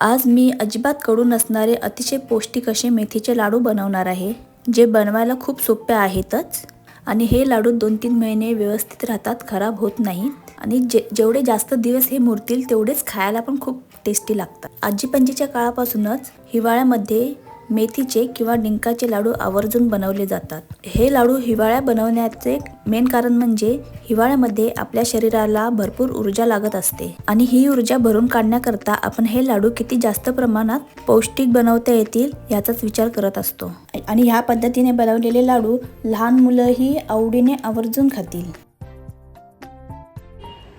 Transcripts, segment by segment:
आज मी अजिबात कडू नसणारे अतिशय पौष्टिक असे मेथीचे लाडू बनवणार आहे जे बनवायला खूप सोपे आहेतच. आणि हे लाडू दोन तीन महिने व्यवस्थित राहतात खराब होत नाहीत. आणि जे जेवढे जास्त दिवस हे मुरतील तेवढेच खायला पण खूप टेस्टी लागतात. आजी पंजीच्या काळापासूनच हिवाळ्यामध्ये मेथीचे किंवा डिंकाचे लाडू आवर्जून बनवले जातात. हे लाडू हिवाळ्या बनवण्याचे मेन कारण म्हणजे हिवाळ्यामध्ये आपल्या शरीराला भरपूर ऊर्जा लागत असते आणि ही ऊर्जा भरून काढण्याकरता आपण हे लाडू किती जास्त प्रमाणात पौष्टिक बनवता येतील याचाच विचार करत असतो. आणि ह्या पद्धतीने बनवलेले लाडू लहान मुलंही आवडीने आवर्जून खातील.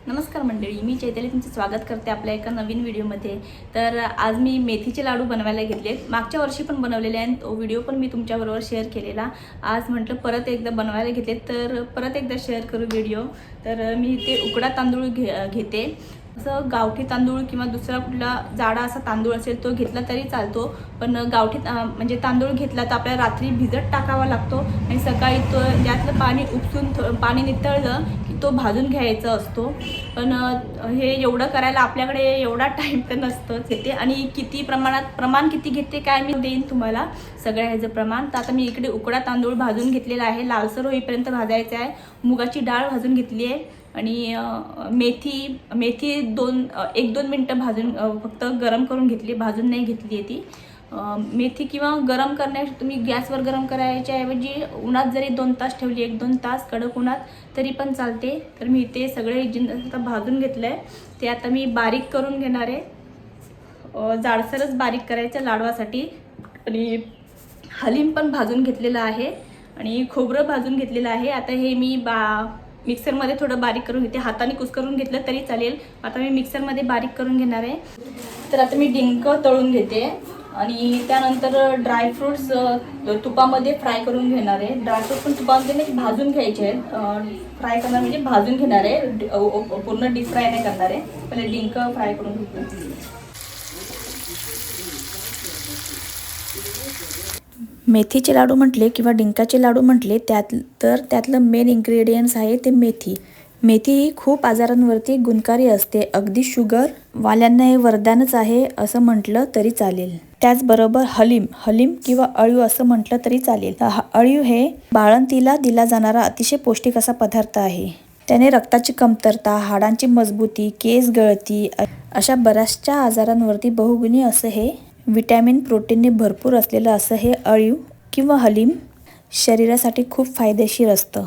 नमस्कार मंडळी मी चैतली तुमचं स्वागत करते आपल्या एका नवीन व्हिडिओमध्ये. तर आज मी मेथीचे लाडू बनवायला घेतले. मागच्या वर्षी पण बनवलेले आणि तो व्हिडिओ पण मी तुमच्याबरोबर शेअर केलेला. आज म्हटलं परत एकदा बनवायला घेतले. तर परत एकदा शेअर करू व्हिडिओ. तर मी ते उकडा तांदूळ घे घेते. असं गावठी तांदूळ किंवा दुसरा कुठला जाडा असा तांदूळ असेल तो घेतला तरी चालतो. पण गावठी म्हणजे तांदूळ घेतला तर आपल्याला रात्री भिजत टाकावा लागतो. आणि सकाळी तो त्यातलं पाणी उपसून पाणी नितळलं तो भाजून घ्यायचा असतो. पण हे एवढं करायला आपल्याकडे एवढा टाईम तर नसतोच येते. आणि किती प्रमाणात प्रमाण किती घेते काय मी देईन तुम्हाला सगळ्या ह्याचं प्रमाण. तर आता मी इकडे उकडा तांदूळ भाजून घेतलेला आहे. लालसर होईपर्यंत भाजायचा आहे. मुगाची डाळ भाजून घेतली आहे. आणि मेथी मेथी दोन एक दोन मिनटं भाजून फक्त गरम करून घेतली भाजून नाही घेतली आहे ती. मेथी किंवा गरम करण्या तुम्ही गॅसवर गरम करायच्या ऐवजी उन्हात जरी दोन तास ठेवली एक दोन तास कडक उन्हात तरी पण चालते. तर मी ते सगळे जिन्नस आता भाजून घेतलं आहे ते आता मी बारीक करून घेणार आहे. जाडसरच बारीक करायचं लाडवासाठी. आणि हलीम पण भाजून घेतलेलं आहे. आणि खोबरं भाजून घेतलेलं आहे. आता हे मी बा मिक्सरमध्ये थोडं बारीक करून घेते. हाताने कुसकरून घेतलं तरी चालेल. आता मी मिक्सरमध्ये बारीक करून घेणार आहे. तर आता मी डिंक तळून घेते. आणि त्यानंतर ड्रायफ्रुट्स तुपामध्ये फ्राय करून घेणार आहे. ड्रायफ्रूट पण तुपामध्ये नाही भाजून घ्यायचे आहेत. फ्राय करणार म्हणजे भाजून घेणार आहे. पूर्ण डीप फ्राय नाही करणार आहे. पहिले डिंक फ्राय करून घेतो. मेथीचे लाडू म्हटले किंवा डिंकाचे लाडू म्हटले त्यात तर त्यातलं मेन इन्ग्रेडियंट्स आहे ते मेथी. मेथी ही खूप आजारांवरती गुणकारी असते. अगदी शुगर वाल्यांना हे वरदानच आहे असं म्हटलं तरी चालेल. त्याचबरोबर हलीम हलीम किंवा अळीव असं म्हटलं तरी चालेल. हा अळीव हे बाळंतीला दिला जाणारा अतिशय पौष्टिक असा पदार्थ आहे. त्याने रक्ताची कमतरता हाडांची मजबूती केस गळती अशा बऱ्याचशा आजारांवरती बहुगुणी असं हे विटॅमिन प्रोटीनने भरपूर असलेलं असं हे अळीव किंवा हलीम शरीरासाठी खूप फायदेशीर असतं.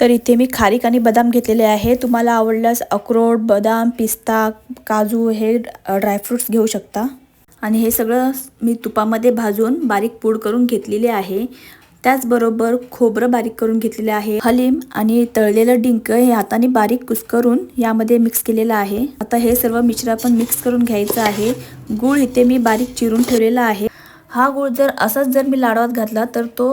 तर इथे मी खारीक आणि बदाम घेतलेले आहे. तुम्हाला आवडल्यास अक्रोड बदाम पिस्ता काजू हे ड्रायफ्रुट्स घेऊ शकता. आणि हे सगळं मी तुपामध्ये भाजून बारीक पूड करून घेतलेले आहे. त्याचबरोबर खोबरं बारीक करून घेतलेले आहे. हलीम आणि तळलेलं डिंक हे हाताने बारीक कुस्करून यामध्ये मिक्स केलेलं आहे. आता हे सर्व मिश्र आपण मिक्स करून घ्यायचं आहे. गूळ इथे मी बारीक चिरून ठेवलेला आहे. हा गूळ जर असाच जर मी लाडवात घातला तर तो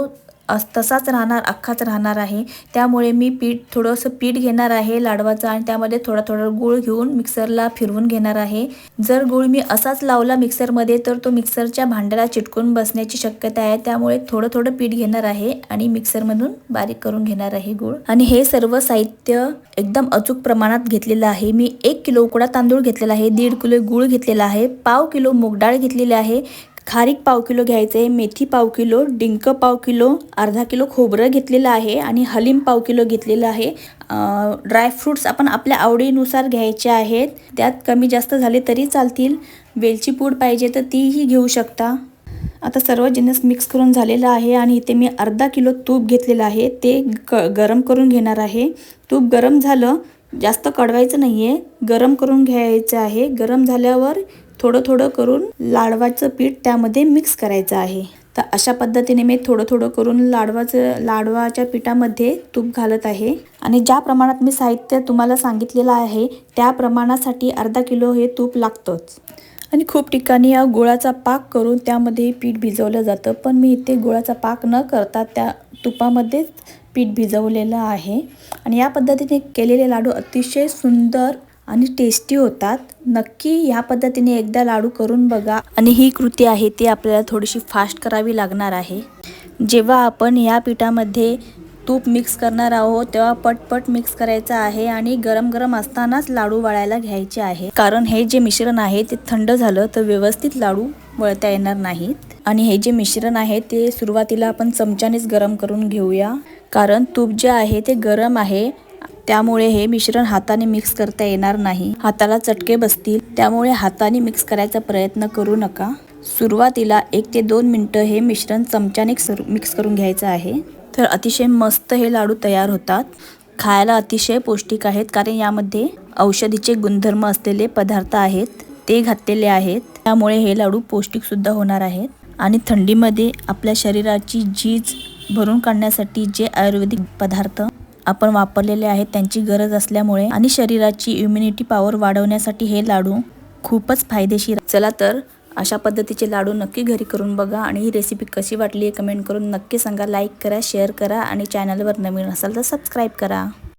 अस तसाच राहणार अख्खाच राहणार आहे. त्यामुळे मी पीठ थोडंसं पीठ घेणार आहे लाडवाचं आणि त्यामध्ये थोडा थोडा गूळ घेऊन मिक्सरला फिरवून घेणार आहे. जर गूळ मी असाच लावला मिक्सरमध्ये तर तो मिक्सरच्या भांड्याला चिटकून बसण्याची शक्यता आहे. त्यामुळे थोडं थोडं पीठ घेणार आहे आणि मिक्सरमधून बारीक करून घेणार आहे गूळ. आणि हे सर्व साहित्य एकदम अचूक प्रमाणात घेतलेलं आहे. मी एक किलो उकडा तांदूळ घेतलेला आहे दीड किलो गूळ घेतलेला आहे पाव किलो मूगडाळ घेतलेली आहे खारीक पाव किलो घ्यायचं आहे मेथी पाव किलो डिंक पाव किलो अर्धा किलो खोबरं घेतलेलं आहे आणि हलीम पाव किलो घेतलेलं आहे. ड्रायफ्रूट्स आपण आपल्या आवडीनुसार घ्यायचे आहेत. त्यात कमी जास्त झाले तरी चालतील. वेलची पूड पाहिजे तर तीही घेऊ शकता. आता सर्व जिन्नस मिक्स करून झालेलं आहे आणि इथे मी अर्धा किलो तूप घेतलेलं आहे. ते ग गरम करून घेणार आहे. तूप गरम झालं जास्त कडवायचं नाही आहे गरम करून घ्यायचं आहे. गरम झाल्यावर थोडं थोडं करून लाडवाचं पीठ त्यामध्ये मिक्स करायचं आहे. तर अशा पद्धतीने मी थोडं थोडं करून लाडवाचं लाडवाच्या पिठामध्ये तूप घालत आहे. आणि ज्या प्रमाणात मी साहित्य तुम्हाला सांगितलेलं आहे त्या प्रमाणासाठी अर्धा किलो हे तूप लागतंच. आणि खूप ठिकाणी या गुळाचा पाक करून त्यामध्ये पीठ भिजवलं जातं पण मी इथे गुळाचा पाक न करता त्या तुपामध्येच पीठ भिजवलेलं आहे. आणि या पद्धतीने केलेले लाडू अतिशय सुंदर आणि टेस्टी होतात. नक्की ह्या पद्धतीने एकदा लाडू करून बघा. आणि ही कृती आहे ती आपल्याला थोडीशी फास्ट करावी लागणार आहे. जेव्हा आपण या पिठामध्ये तूप मिक्स करणार आहोत तेव्हा पटपट मिक्स करायचं आहे आणि गरम गरम असतानाच लाडू वळायला घ्यायचे आहे. कारण हे जे मिश्रण आहे ते थंड झालं तर व्यवस्थित लाडू वळता येणार नाहीत. आणि हे जे मिश्रण आहे ते सुरुवातीला आपण चमच्यानेच गरम करून घेऊया. कारण तूप जे आहे ते गरम आहे. त्यामुळे हे मिश्रण हाताने मिक्स करता येणार नाही. हाताला चटके बसतील. त्यामुळे हाताने मिक्स करायचा प्रयत्न करू नका. सुरुवातीला एक ते दोन मिनटं हे मिश्रण चमच्याने मिक्स करून घ्यायचं आहे. तर अतिशय मस्त हे लाडू तयार होतात. खायला अतिशय पौष्टिक आहेत कारण यामध्ये औषधीचे गुणधर्म असलेले पदार्थ आहेत ते घातलेले आहेत. त्यामुळे हे लाडू पौष्टिकसुद्धा होणार आहेत. आणि थंडीमध्ये आपल्या शरीराची झीज भरून काढण्यासाठी जे आयुर्वेदिक पदार्थ आपण वापरलेले आहेत त्यांची गरज असल्यामुळे आणि शरीराची इम्युनिटी पॉवर वाढवण्यासाठी हे लाडू खूपच फायदेशीर चला तर अशा पद्धतीचे लाडू नक्की घरी करून बघा आणि ही रेसिपी कशी वाटली आहे कमेंट करून नक्की सांगा. लाईक करा शेअर करा आणि चॅनलवर नवीन असाल तर सबस्क्राईब करा.